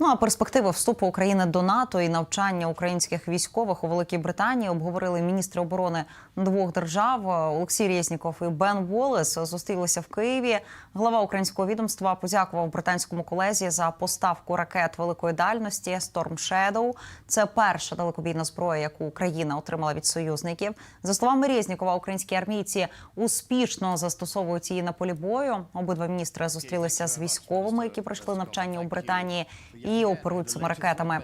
Ну а перспективи вступу України до НАТО і навчання українських військових у Великій Британії обговорили міністри оборони двох держав Олексій Резніков і Бен Волес. Зустрілися в Києві. Глава українського відомства подякував британському колезі за поставку ракет великої дальності Storm Shadow. Це перша далекобійна зброя, яку Україна отримала від союзників. За словами Резнікова, українські армійці успішно застосовують її на полі бою. Обидва міністри зустрілися з військовими, які пройшли навчання у Британії і оперують цими ракетами.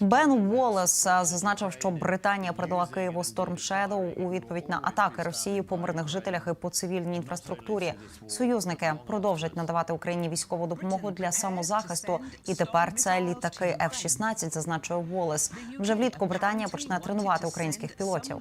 Бен Волес зазначив, що Британія передала Києву Storm Shadow у відповідь на атаки Росії по мирних жителях і по цивільній інфраструктурі. Союзники продовжать надавати Україні військову допомогу для самозахисту. І тепер це літаки F-16, зазначив Волес. Вже влітку Британія почне тренувати українських пілотів.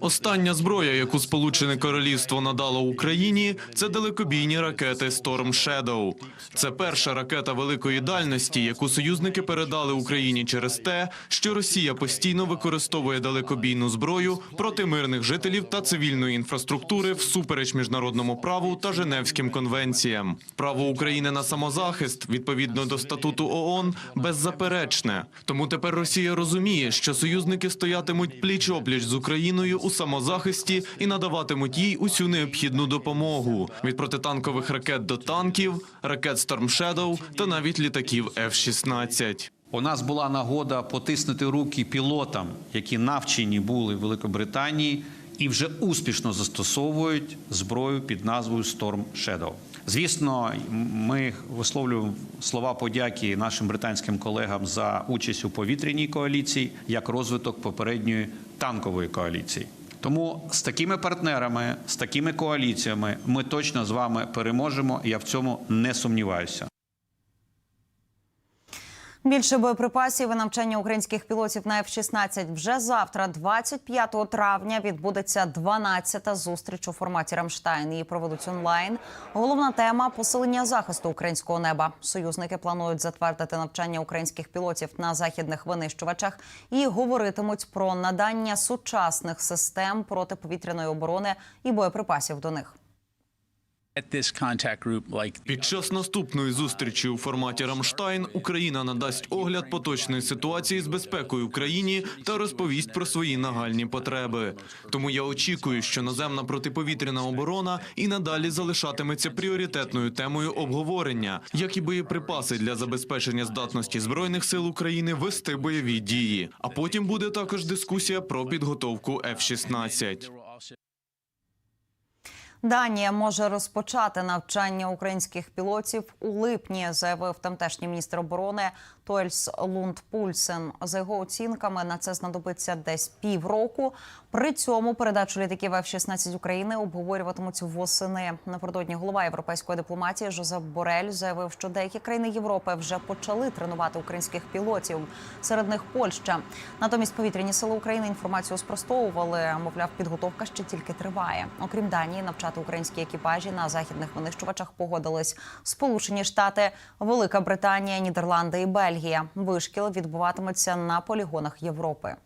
Остання зброя, яку Сполучене Королівство надало Україні, це далекобійні ракети Storm Shadow. Це перша ракета великої дальності, яку союзники передали Україні через те, що Росія постійно використовує далекобійну зброю проти мирних жителів та цивільної інфраструктури всупереч міжнародному праву та Женевським конвенціям. Право України на самозахист відповідно до статуту ООН беззаперечне. Тому тепер Росія розуміє, що союзники стоятимуть пліч опліч з Україною у самозахисті і надаватимуть їй усю необхідну допомогу від протитанкових ракет до танків, ракет Storm Shadow та навіть літаків F-16. У нас була нагода потиснути руки пілотам, які навчені були в Великобританії і вже успішно застосовують зброю під назвою Storm Shadow. Звісно, ми висловлюємо слова подяки нашим британським колегам за участь у повітряній коаліції як розвиток попередньої танкової коаліції. Тому з такими партнерами, з такими коаліціями ми точно з вами переможемо. Я в цьому не сумніваюся. Більше боєприпасів і навчання українських пілотів на F-16 вже завтра, 25 травня, відбудеться 12-та зустріч у форматі Рамштайн. Її проведуть онлайн. Головна тема посилення захисту українського неба. Союзники планують затвердити навчання українських пілотів на західних винищувачах і говоритимуть про надання сучасних систем протиповітряної оборони і боєприпасів до них. Під час наступної зустрічі у форматі Рамштайн Україна надасть огляд поточної ситуації з безпекою в країні та розповість про свої нагальні потреби. Тому я очікую, що наземна протиповітряна оборона і надалі залишатиметься пріоритетною темою обговорення, як і боєприпаси для забезпечення здатності збройних сил України вести бойові дії. А потім буде також дискусія про підготовку F-16. Данія може розпочати навчання українських пілотів у липні, заявив тамтешній міністр оборони Тольс Лунд Пульсен. За його оцінками на це знадобиться десь півроку. При цьому передачу літаків F-16 України обговорюватимуть восени. Напередодні голова європейської дипломатії Жозеп Борель заявив, що деякі країни Європи вже почали тренувати українських пілотів. Серед них Польща. Натомість повітряні сили України інформацію спростовували. Мовляв, підготовка ще тільки триває. Окрім Данії, навчати українські екіпажі на західних винищувачах погодились Сполучені Штати, Велика Британія, Нідерланди і Бельгія. Вишкіл відбуватиметься на полігонах Європи.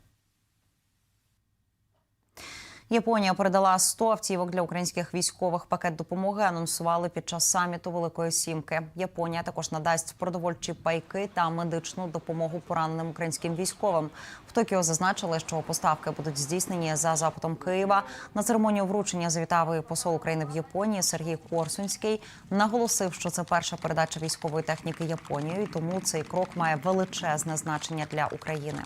Японія передала 100 автівок для українських військових. Пакет допомоги анонсували під час саміту Великої Сімки. Японія також надасть продовольчі пайки та медичну допомогу пораненим українським військовим. В Токіо зазначили, що поставки будуть здійснені за запитом Києва. На церемонію вручення завітав і посол України в Японії Сергій Корсунський. Наголосив, що це перша передача військової техніки Японією, тому цей крок має величезне значення для України.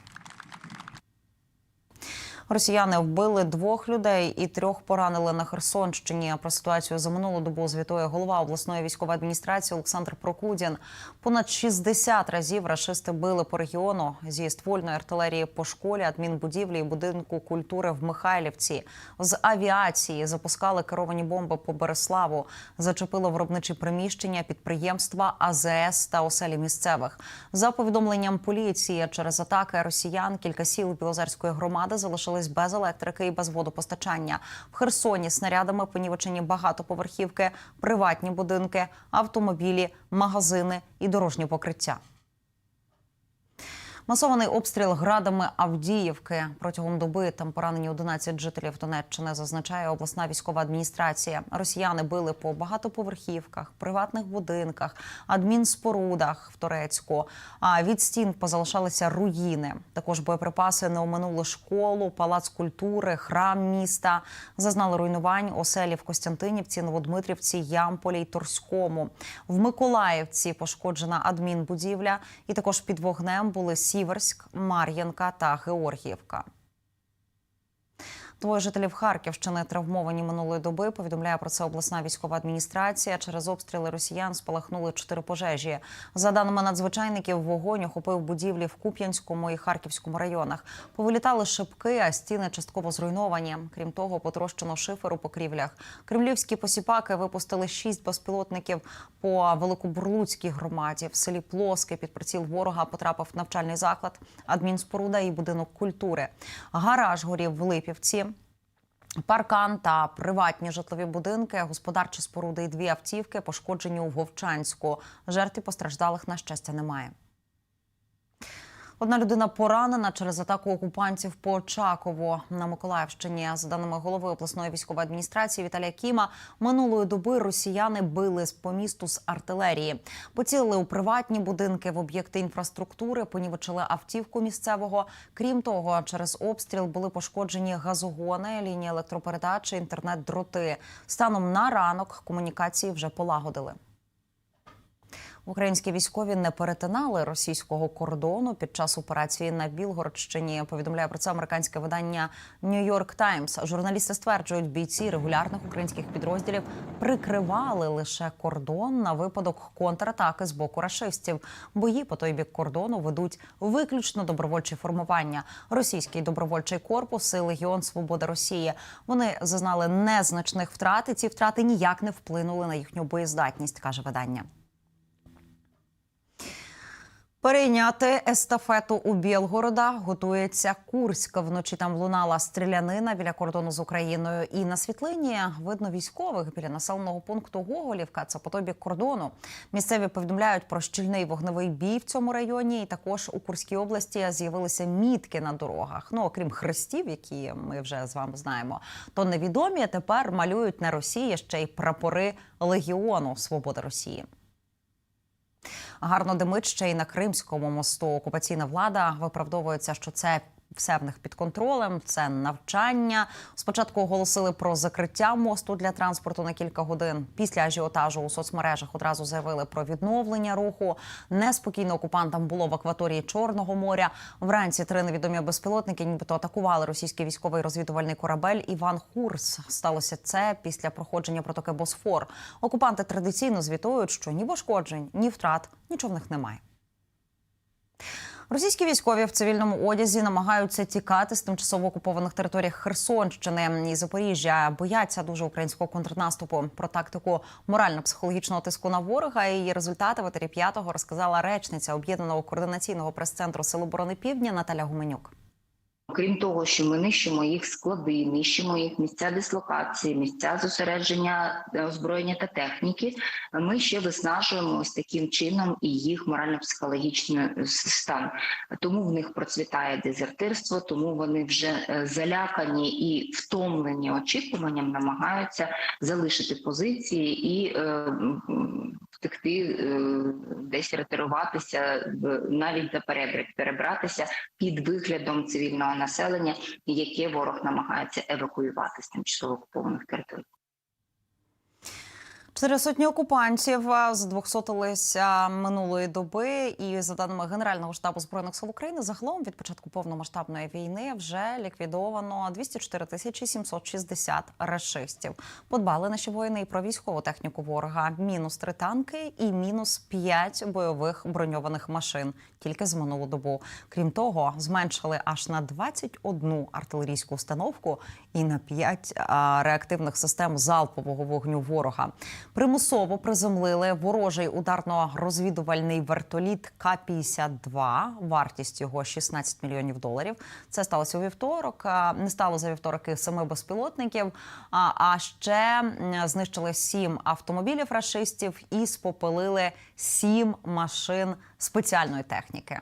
Росіяни вбили двох людей і трьох поранили на Херсонщині. Про ситуацію за минулу добу звітує голова обласної військової адміністрації Олександр Прокудін. Понад 60 разів рашисти били по регіону зі ствольної артилерії по школі, адмінбудівлі і будинку культури в Михайлівці. З авіації запускали керовані бомби по Береславу, зачепило виробничі приміщення, підприємства, АЗС та оселі місцевих. За повідомленням поліції, через атаки росіян кілька сіл Білозерської громади залишили без електрики і без водопостачання. В Херсоні снарядами понівечені багатоповерхівки, приватні будинки, автомобілі, магазини і дорожні покриття. Масований обстріл градами Авдіївки протягом доби там поранені 11 жителів Донеччини. Зазначає обласна військова адміністрація. Росіяни били по багатоповерхівках, приватних будинках, адмінспорудах в Турецьку. А від стін позалишалися руїни. Також боєприпаси не оминули школу, палац культури, храм міста. Зазнали руйнувань оселі в Костянтинівці, Новодмитрівці, Ямполі й Торському. В Миколаївці пошкоджена адмінбудівля, і також під вогнем були Сіверськ, Мар'їнка та Георгіївка. Двоє жителів Харківщини травмовані минулої доби. Повідомляє про це обласна військова адміністрація. Через обстріли росіян спалахнули чотири пожежі. За даними надзвичайників, вогонь охопив будівлі в Куп'янському і Харківському районах. Повилітали шибки, а стіни частково зруйновані. Крім того, потрощено шифер у покрівлях. Кремлівські посіпаки випустили шість безпілотників по Великобурлуцькій громаді. В селі Плоске під приціл ворога потрапив навчальний заклад, адмінспоруда і будинок культури. Гараж горів в Липівці. Паркан та приватні житлові будинки, господарчі споруди і дві автівки пошкоджені у Вовчанську. Жертв постраждалих на щастя немає. Одна людина поранена через атаку окупантів по Очакову на Миколаївщині. За даними голови обласної військової адміністрації Віталія Кіма, минулої доби росіяни били по місту з артилерії. Поцілили у приватні будинки в об'єкти інфраструктури, понівечили автівку місцевого. Крім того, через обстріл були пошкоджені газогони, лінії електропередачі, інтернет-дроти. Станом на ранок комунікації вже полагодили. Українські військові не перетинали російського кордону під час операції на Білгородщині. Повідомляє про це американське видання New York Times. Журналісти стверджують, бійці регулярних українських підрозділів прикривали лише кордон на випадок контратаки з боку рашистів. Бої по той бік кордону ведуть виключно добровольчі формування. Російський добровольчий корпус і Легіон Свобода Росії. Вони зазнали незначних втрат, і ці втрати ніяк не вплинули на їхню боєздатність, каже видання. Перейняти естафету у Білгорода готується Курськ. Вночі там лунала стрілянина біля кордону з Україною. І на світлині видно військових біля населеного пункту Гоголівка. Це по той бік кордону. Місцеві повідомляють про щільний вогневий бій в цьому районі. І також у Курській області з'явилися мітки на дорогах. Ну окрім хрестів, які ми вже з вами знаємо, то невідомі тепер малюють на Росії ще й прапори Легіону Свобода Росії. Гарно димить ще й на Кримському мосту. Окупаційна влада виправдовується, що це все в них під контролем. Це навчання. Спочатку оголосили про закриття мосту для транспорту на кілька годин. Після ажіотажу у соцмережах одразу заявили про відновлення руху. Неспокійно окупантам було в акваторії Чорного моря. Вранці три невідомі безпілотники, нібито атакували російський військовий розвідувальний корабель Іван Хурс. Сталося це після проходження протоки Босфор. Окупанти традиційно звітують, що ні пошкоджень, ні втрат нічого в них немає. Російські військові в цивільному одязі намагаються тікати з тимчасово окупованих територій Херсонщини і Запоріжжя. Бояться дуже українського контрнаступу. Про тактику морально-психологічного тиску на ворога і її результати в етері п'ятого розказала речниця об'єднаного координаційного прес-центру Сил оборони Півдня Наталя Гуменюк. Крім того, що ми нищимо їх склади, нищимо їх місця дислокації, місця зосередження е, озброєння та техніки. Ми ще виснажуємо ось таким чином і їх морально-психологічний стан. Тому в них процвітає дезертирство, тому вони вже е, залякані і втомлені очікуванням, намагаються залишити позиції і е, втекти, е, десь ретируватися, навіть за перебрік перебратися під виглядом цивільного населення, яке ворог намагається евакуювати з тимчасово окупованих територій. Чотири сотні окупантів а, здвохсотилися минулої доби. І за даними Генерального штабу збройних сил України, загалом від початку повномасштабної війни вже ліквідовано 204 тисячі 760 рашистів. Подбали наші воїни і про військову техніку ворога. Мінус три танки і мінус п'ять бойових броньованих машин тільки з минулу добу. Крім того, зменшили аж на 21 артилерійську установку і на 5 а, реактивних систем залпового вогню ворога. Примусово приземлили ворожий ударно-розвідувальний вертоліт К-52. Вартість його 16 мільйонів доларів. Це сталося у вівторок. Не стало за вівторок і семи безпілотників. А, ще знищили сім автомобілів рашистів і спопилили сім машин спеціальної техніки.